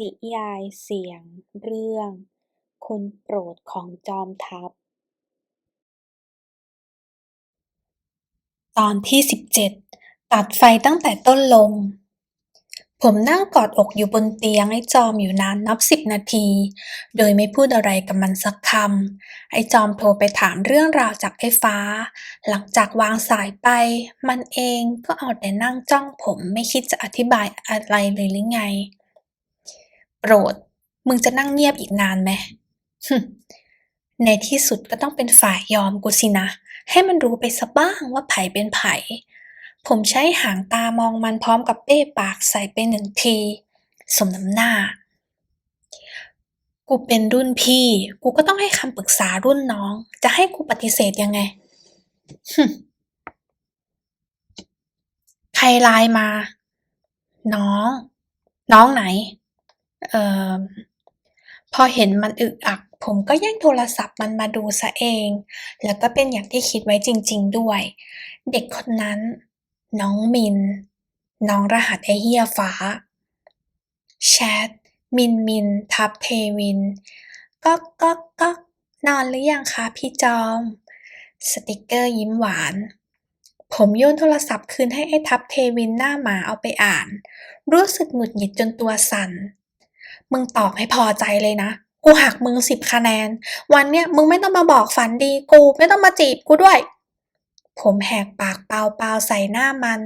นิยายเสียงเรื่อง คนโปรดของจอมทัพ ตอนที่สิบเจ็ดตัดไฟตั้งแต่ต้นลม ผมนั่งกอดอกอยู่บนเตียงไอ้จอมอยู่นานนับสิบนาที โดยไม่พูดอะไรกับมันสักคำ ไอ้จอมโทรไปถามเรื่องราวจากไอ้ฟ้า หลังจากวางสายไป มันเองก็เอาแต่นั่งจ้องผมไม่คิดจะอธิบายอะไรเลยหรือไง โปรดมึงจะนั่งเงียบอีกนานไหมในที่สุดก็ต้องเป็นฝ่ายยอมกูสินะ ให้มันรู้ไปซะบ้างว่าไผเป็นไผผมใช้หางตามองมันพร้อมกับเป้ปากใส่ไปหนึ่งที สมน้ำหน้า กูเป็นรุ่นพี่ กูก็ต้องให้คำปรึกษารุ่นน้อง จะให้กูปฏิเสธยังไงใครไลน์มา น้อง น้องไหน พอเห็นมันอึกอัก ผมก็แย่งโทรศัพท์มันมาดูซะเอง แล้วก็เป็นอย่างที่คิดไว้จริง ๆ ด้วย เด็กคนนั้น น้องมิน น้องรหัสไอเหี้ยฟ้า แชท มินมิน ทับเทวินก็ก็ก็นอนหรือยังคะพี่จอม สติกเกอร์ยิ้มหวาน ผมโยนโทรศัพท์คืนให้ไอ้ทับเทวินหน้าหมาเอาไปอ่าน รู้สึกหงุดหงิดจนตัวสั่น มึงตอบให้พอใจเลยนะ กูหักมึงสิบคะแนน วันเนี้ยมึงไม่ต้องมาบอกฝันดีกู ไม่ต้องมาจีบกูด้วย ผมแหกปากเปล่าๆใส่หน้ามัน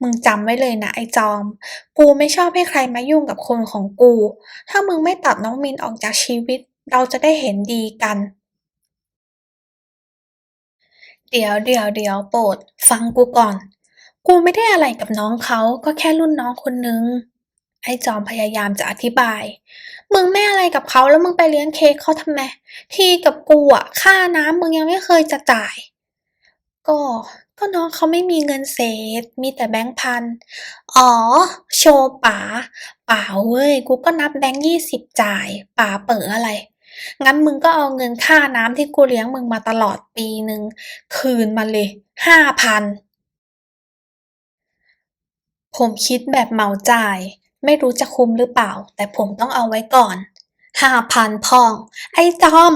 มึงจำไว้เลยนะไอ้จอม กูไม่ชอบให้ใครมายุ่งกับคนของกู ถ้ามึงไม่ตัดน้องมินออกจากชีวิต เราจะได้เห็นดีกันเดี๋ยวเดี๋ยวเดี๋ยวโปรดฟังกูก่อน กูไม่ได้อะไรกับน้องเขาก็แค่รุ่นน้องคนนึง ไอ้จอมพยายามจะอธิบาย มึงไม่อะไรกับเขาแล้วมึงไปเลี้ยงเค้กเขาทำไม ที่กับกูอะค่าน้ำมึงยังไม่เคยจะจ่าย ก็ก็น้องเขาไม่มีเงินเศษ มีแต่แบงค์พัน อ๋อ โชว์ป๋าปล่าเว้ย กูก็นับแบงค์ยี่สิบจ่ายป๋าเป๋ออะไร งั้นมึงก็เอาเงินค่าน้ำที่กูเลี้ยงมึงมาตลอดปีหนึ่งคืนมาเลยห้าพันผมคิดแบบเหมาจ่าย ไม่รู้จะคุ้มหรือเปล่า แต่ผมต้องเอาไว้ก่อนห้าพันพอง ไอ้จอม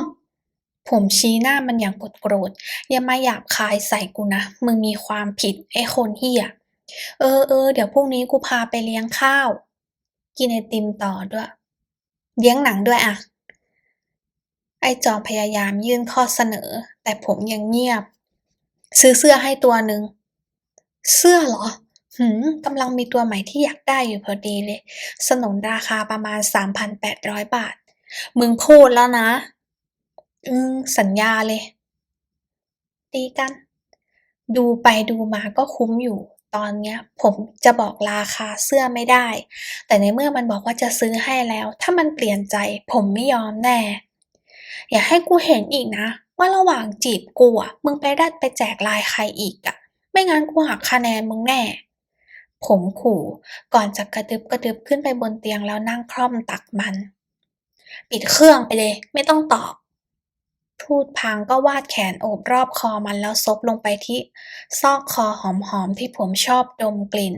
ผมชี้หน้ามันอย่างโกรธอย่ามาหยาบคายใส่กูนะ มึงมีความผิดไอ้คนเหี้ยเออเออเดี๋ยวพรุ่งนี้กูพาไปเลี้ยงข้าว กินไอติมต่อด้วย เลี้ยงหนังด้วยอะไอ้จอมพยายามยื่นข้อเสนอ แต่ผมยังเงียบ ซื้อเสื้อให้ตัวหนึ่ง เสื้อเหรอ หืมกำลังมีตัวใหม่ที่อยากได้อยู่พอดีเลย สนนราคาประมาณ 3,800 บาท มึงพูดแล้วนะ อืม สัญญาเลยตีกัน ดูไปดูมาก็คุ้มอยู่ ตอนเนี้ย ผมจะบอกราคาเสื้อไม่ได้ แต่ในเมื่อมันบอกว่าจะซื้อให้แล้ว ถ้ามันเปลี่ยนใจ ผมไม่ยอมแน่ อย่าให้กูเห็นอีกนะ ว่าระหว่างจีบกูอะมึงไปดัดไปแจกลน์ใครอีกอะไม่งั้นกูหักคะแนนมึงแน่ ผมขู่ ก่อนจะกระดึบกระดึบขึ้นไปบนเตียงแล้วนั่งคล่อมตักมัน ปิดเครื่องไปเลย ไม่ต้องตอบพูดพลางก็วาดแขนโอบรอบคอมันแล้วซบลงไปที่ ซอกคอหอมๆที่ผมชอบดมกลิ่น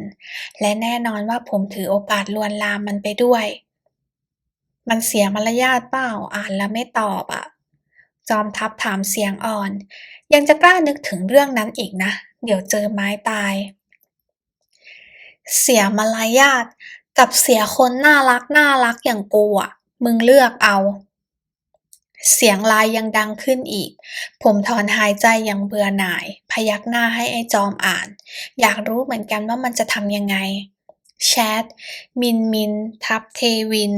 และแน่นอนว่าผมถือโอกาสลวนลามมันไปด้วย มันเสียมารยาทเปล่าอ่านแล้วไม่ตอบอะจอมทัพถามเสียงอ่อน ยังจะกล้านึกถึงเรื่องนั้นอีกนะ เดี๋ยวเจอไม้ตาย เสียมารยาทกับเสียคนน่ารักน่ารักอย่างกูอะมึงเลือกเอา เสียงลายยังดังขึ้นอีก ผมถอนหายใจอย่างเบื่อหน่าย พยักหน้าให้ไอ้จอมอ่าน อยากรู้เหมือนกันว่ามันจะทำยังไง แชท มินมิน ทับเทวิน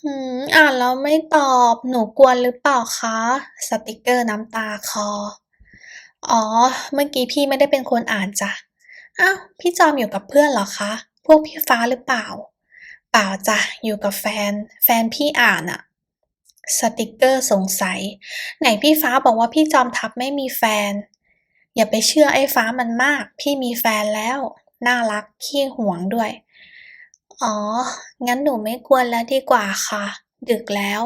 หืมอ่านแล้วไม่ตอบ หนูกวนหรือเปล่าคะ สติกเกอร์น้ำตาคอ อ๋อ เมื่อกี้พี่ไม่ได้เป็นคนอ่านจ้ะ อ้าว พี่จอมอยู่กับเพื่อนเหรอคะ พวกพี่ฟ้าหรือเปล่า เปล่าจ้ะ อยู่กับแฟน แฟนพี่อ่านอะสติกเกอร์สงสัย ไหนพี่ฟ้าบอกว่าพี่จอมทัพไม่มีแฟน อย่าไปเชื่อไอ้ฟ้ามันมาก พี่มีแฟนแล้ว น่ารัก ขี้หวงด้วย อ๋อ งั้นหนูไม่กวนแล้วดีกว่าค่ะ ดึกแล้ว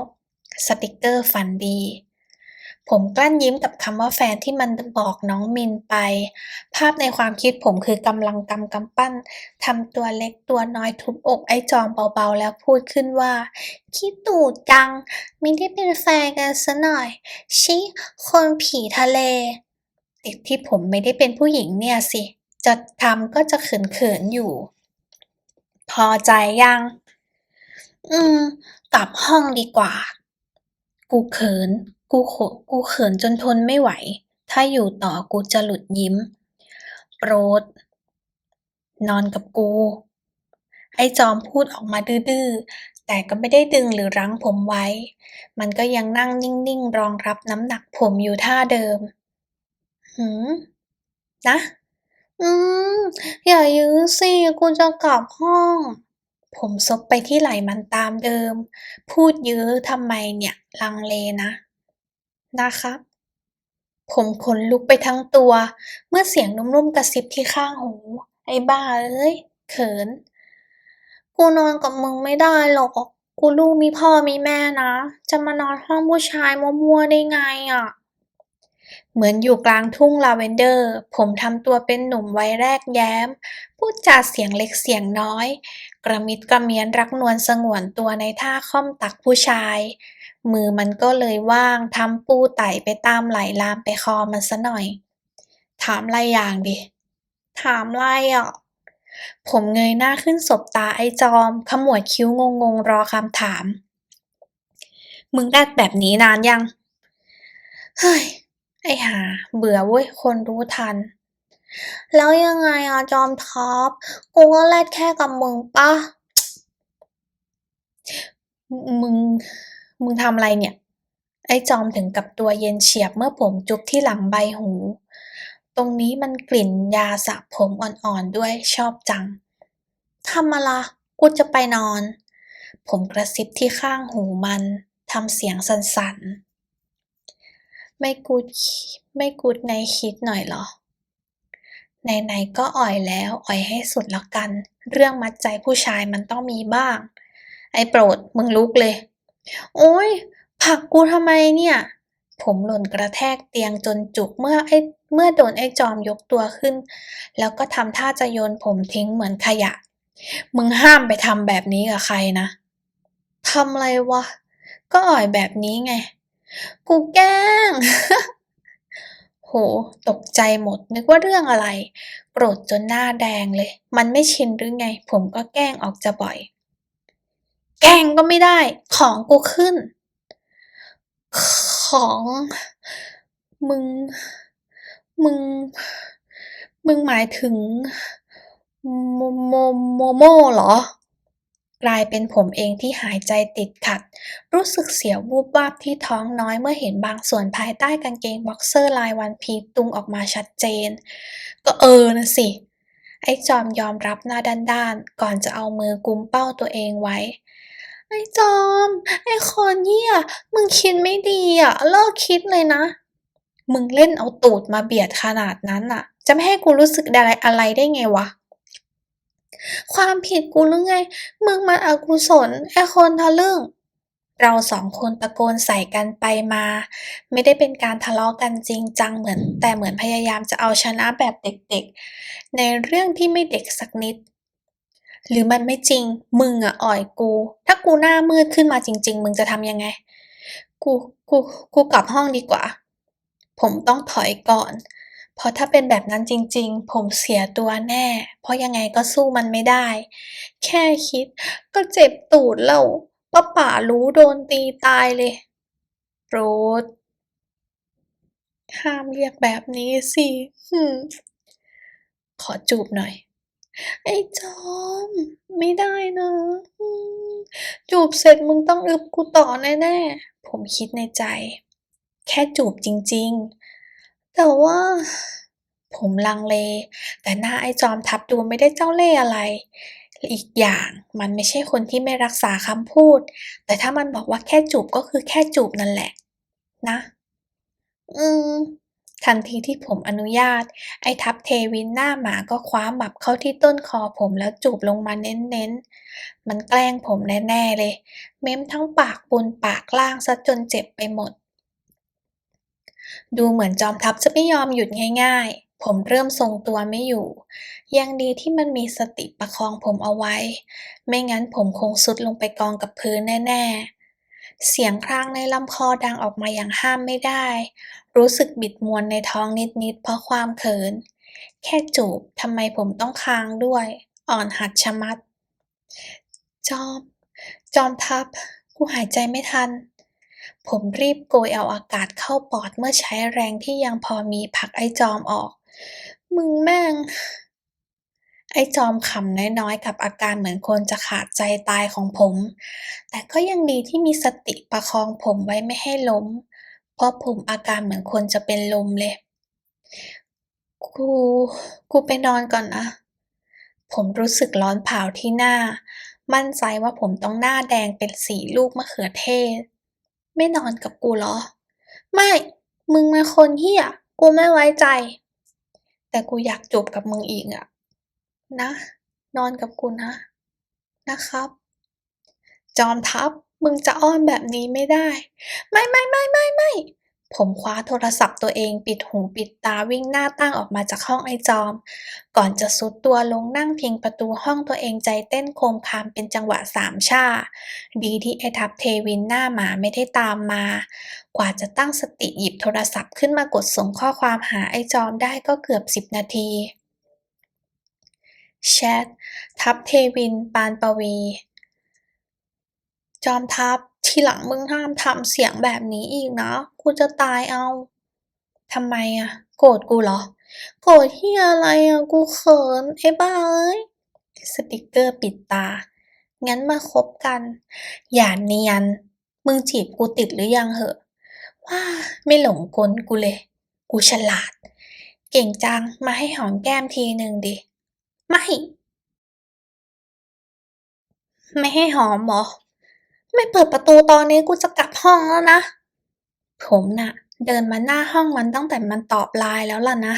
สติกเกอร์ฝันดี ผมกลั้นยิ้มกับคำว่าแฟนที่มันบอกน้องมินไป ภาพในความคิดผมคือกำลังกำกำปั้นทำตัวเล็กตัวน้อยทุบอกไอ้จอมเบาๆ แล้วพูดขึ้นว่า คิดตูดจัง ไม่ได้เป็นแฟนกันซะหน่อย ชิ คนผีทะเลติดที่ผมไม่ได้เป็นผู้หญิงเนี่ยสิ จะทำก็จะเขินๆอยู่ พอใจยัง อืม กลับห้องดีกว่า กูเขิน กูขกูเขินจนทนไม่ไหว ถ้าอยู่ต่อกูจะหลุดยิ้ม โปรด นอนกับกู ไอ้จอมพูดออกมาดื้อๆ แต่ก็ไม่ได้ดึงหรือรั้งผมไว้ มันก็ยังนั่งนิ่งๆ รองรับน้ำหนักผมอยู่ท่าเดิม หืม นะ อืม อย่ายื้อสิ กูจะกลับห้องผมซบไปที่ไหล่มันตามเดิม พูดยื้อทำไมเนี่ย ลังเลนะ นะครับ ผมขนลุกไปทั้งตัว เมื่อเสียงนุ่มๆกระซิบที่ข้างหู ไอ้บ้าเอ้ย เขิน กูนอนกับมึงไม่ได้หรอก กูลูกมีพ่อมีแม่นะ จะมานอนห้องผู้ชายมั่วๆได้ไงอะเหมือนอยู่กลางทุ่งลาเวนเดอร์ ผมทำตัวเป็นหนุ่มวัยแรกแย้ม พูดจาเสียงเล็กเสียงน้อย กระมิดกระเมียนรักนวลสงวนตัวในท่าค่อมตักผู้ชาย มือมันก็เลยว่างทำปูไต่ไปตามไหลลามไปคอมันซะหน่อย ถามอะไรอย่างดิ ถามอะไรอะ ผมเงยหน้าขึ้นสบตาไอ้จอม ขมวดคิ้วงงๆรอคำถาม มึงได้แบบนี้นานยัง เฮ้ย ไอ้หา เบื่อเว้ยคนรู้ทัน แล้วยังไงอะจอมท็อป กูก็แลดแค่กับมึงปะมึง มึงทำอะไรเนี่ย ไอ้จอมถึงกับตัวเย็นเฉียบเมื่อผมจุบที่หลังใบหู ตรงนี้มันกลิ่นยาสระผมอ่อนๆด้วยชอบจังทำอะไรกูจะไปนอน ผมกระซิบที่ข้างหูมันทำเสียงสั่นๆ ไม่กูดไม่กูดในคิดหน่อยเหรอ ไหนๆก็อ่อยแล้วอ่อยให้สุดแล้วกัน เรื่องมัดใจผู้ชายมันต้องมีบ้าง ไอ้โปรดมึงลุกเลย โอ๊ยผักกูทำไมเนี่ย ผมหล่นกระแทกเตียงจนจุกเมื่อไอ้เมื่อโดนไอ้จอมยกตัวขึ้น แล้วก็ทำท่าจะโยนผมทิ้งเหมือนขยะ มึงห้ามไปทำแบบนี้กับใครนะทำอะไรวะ ก็อ่อยแบบนี้ไง กูแกล้ง ตกใจหมด นึกว่าเรื่องอะไร โกรธจนหน้าแดงเลย มันไม่ชินหรือไง ผมก็แกล้งออกจะบ่อย แกล้งก็ไม่ได้ ของกูขึ้น ของ มึง มึง มึงหมายถึง โมโมโมโมเหรอ กลายเป็นผมเองที่หายใจติดขัด รู้สึกเสียววูบวาบที่ท้องน้อยเมื่อเห็นบางส่วนภายใต้กางเกงบ็อกเซอร์ลายวันพีตุงออกมาชัดเจน ก็เออนะสิ ไอ้จอมยอมรับหน้าด้านๆ ก่อนจะเอามือกุมเป้าตัวเองไว้ ไอ้จอม ไอ้คนเหี้ยมึงคิดไม่ดีอะ เลิกคิดเลยนะ มึงเล่นเอาตูดมาเบียดขนาดนั้นอะ จะไม่ให้กูรู้สึกอะไรอะไรได้ไงวะ ความผิดกูหรือไง มึงมันอกุศลไอ้คนทะลึ่ง เราสองคนตะโกนใส่กันไปมา ไม่ได้เป็นการทะเลาะกันจริงจังเหมือน แต่เหมือนพยายามจะเอาชนะแบบเด็กๆ ในเรื่องที่ไม่เด็กสักนิด หรือมันไม่จริง มึงอะอ่อยกู ถ้ากูหน้ามืดขึ้นมาจริง ๆ มึงจะทำยังไง กู กู กูกลับห้องดีกว่า ผมต้องถอยก่อน เพราะถ้าเป็นแบบนั้นจริงๆ ผมเสียตัวแน่ เพราะยังไงก็สู้มันไม่ได้ แค่คิดก็เจ็บตูดแล้วป้าป่ารู้โดนตีตายเลยโปรดห้ามเรียกแบบนี้สิขอจูบหน่อย ไอ้จอม ไม่ได้นะ จูบเสร็จมึงต้องอึบกูต่อแน่ๆ ผมคิดในใจ แค่จูบจริง ๆ แต่ว่า ผมลังเล แต่หน้าไอ้จอมทับดูไม่ได้เจ้าเล่ห์อะไร อีกอย่างมันไม่ใช่คนที่ไม่รักษาคำพูด แต่ถ้ามันบอกว่าแค่จูบก็คือแค่จูบนั่นแหละ นะ อืมทันทีที่ผมอนุญาต ไอ้ทัพเทวินหน้าหมาก็คว้าหมับเข้าที่ต้นคอผมแล้วจูบลงมาเน้นๆ มันแกล้งผมแน่ ๆ เลย เม้มทั้งปากบนปากล่างซะจนเจ็บไปหมด ดูเหมือนจอมทัพจะไม่ยอมหยุดง่าย ๆ ผมเริ่มทรงตัวไม่อยู่ ยังดีที่มันมีสติประคองผมเอาไว้ ไม่งั้นผมคงสุดลงไปกองกับพื้นแน่ ๆ เสียงครางในลำคอดังออกมาอย่างห้ามไม่ได้ รู้สึกบิดมวนในท้องนิดๆ เพราะความเขิน แค่จูบทำไมผมต้องค้างด้วย อ่อนหัดชะมัด จอม จอมทัพ กูหายใจไม่ทัน ผมรีบโกยเอาอากาศเข้าปอดเมื่อใช้แรงที่ยังพอมีผลักไอจอมออก มึงแม่ง ไอจอมขำน้อยๆ กับอาการเหมือนคนจะขาดใจตายของผม แต่ก็ยังดีที่มีสติประคองผมไว้ไม่ให้ล้ม เพราะผมอาการเหมือนคนจะเป็นลมเลย กู กูไปนอนก่อนนะ ผมรู้สึกร้อนเผาที่หน้า มั่นใจว่าผมต้องหน้าแดงเป็นสีลูกมะเขือเทศ ไม่นอนกับกูเหรอ ไม่ มึงเป็นคนเฮียกูไม่ไว้ใจ แต่กูอยากจูบกับมึงอีกอะนะ นอนกับกูนะ นะครับ จอมทัพมึงจะอ้อนแบบนี้ไม่ได้ ไม่ไม่ไม่ไม่ไม่ ผมคว้าโทรศัพท์ตัวเองปิดหูปิดตาวิ่งหน้าตั้งออกมาจากห้องไอจอม ก่อนจะซุดตัวลงนั่งพิงประตูห้องตัวเองใจเต้นโคมคามเป็นจังหวะสามชา ดีที่ไอทัพเทวินหน้าหมาไม่ได้ตามมา กว่าจะตั้งสติหยิบโทรศัพท์ขึ้นมากดส่งข้อความหาไอจอมได้ก็เกือบสิบนาทีแชททัพเทวิน ปานปวี จอมทัพ ทีหลังมึงห้ามทำเสียงแบบนี้อีกนะ กูจะตายเอา ทำไมอะโกรธกูเหรอ โกรธเหี้ยอะไรอะกูเขินไอ้บ้าเอ้ยสติกเกอร์ปิดตา งั้นมาคบกัน อย่าเนียน มึงจีบกูติดหรือยังเหอะว้าไม่หลงกลกูเลย กูฉลาด เก่งจัง มาให้หอมแก้มทีหนึ่งดิ ไม่ ไม่ให้หอมหรอ ไม่เปิดประตูตอนนี้กูจะกลับห้องแล้วนะ ผมน่ะ เดินมาหน้าห้องมันตั้งแต่มันตอบไลน์แล้วล่ะนะ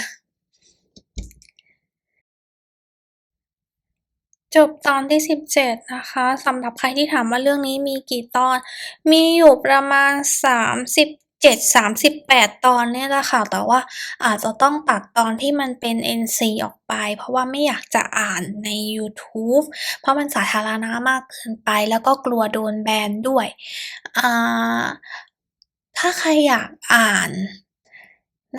จบตอนที่ 17 นะคะสำหรับใครที่ถามว่าเรื่องนี้มีกี่ตอน มีอยู่ประมาณ37 38 ตอนเนี่ยแหละค่ะ แต่ว่าอาจจะต้องตัดตอนที่มันเป็น NC ออกไป เพราะว่าไม่อยากจะอ่านในยูทูบเพราะมันสาธารณะมากเกินไป แล้วก็กลัวโดนแบนด้วย ถ้าใครอยากอ่าน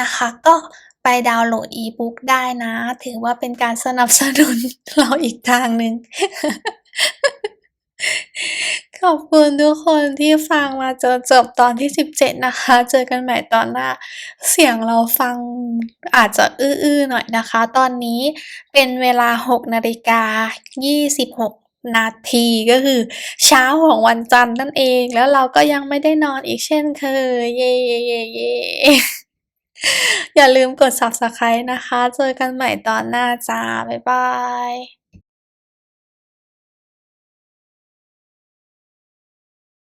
นะคะก็ไปดาวน์โหลดอีบุ๊กได้นะ ถือว่าเป็นการสนับสนุนเราอีกทางหนึ่ง ขอบคุณทุกคนที่ฟังมาจนจบตอนที่ 17 นะคะ เจอกันใหม่ตอนหน้า เสียงเราฟังอาจจะอื้อๆหน่อยนะคะ ตอนนี้เป็นเวลา 6 นาฬิกา 26 นาทีก็คือเช้าของวันจันทร์นั่นเอง แล้วเราก็ยังไม่ได้นอนอีกเช่นเคย เย่ๆๆๆอย่าลืมกด Subscribe นะคะ เจอกันใหม่ตอนหน้าจ้ะบ๊ายบาย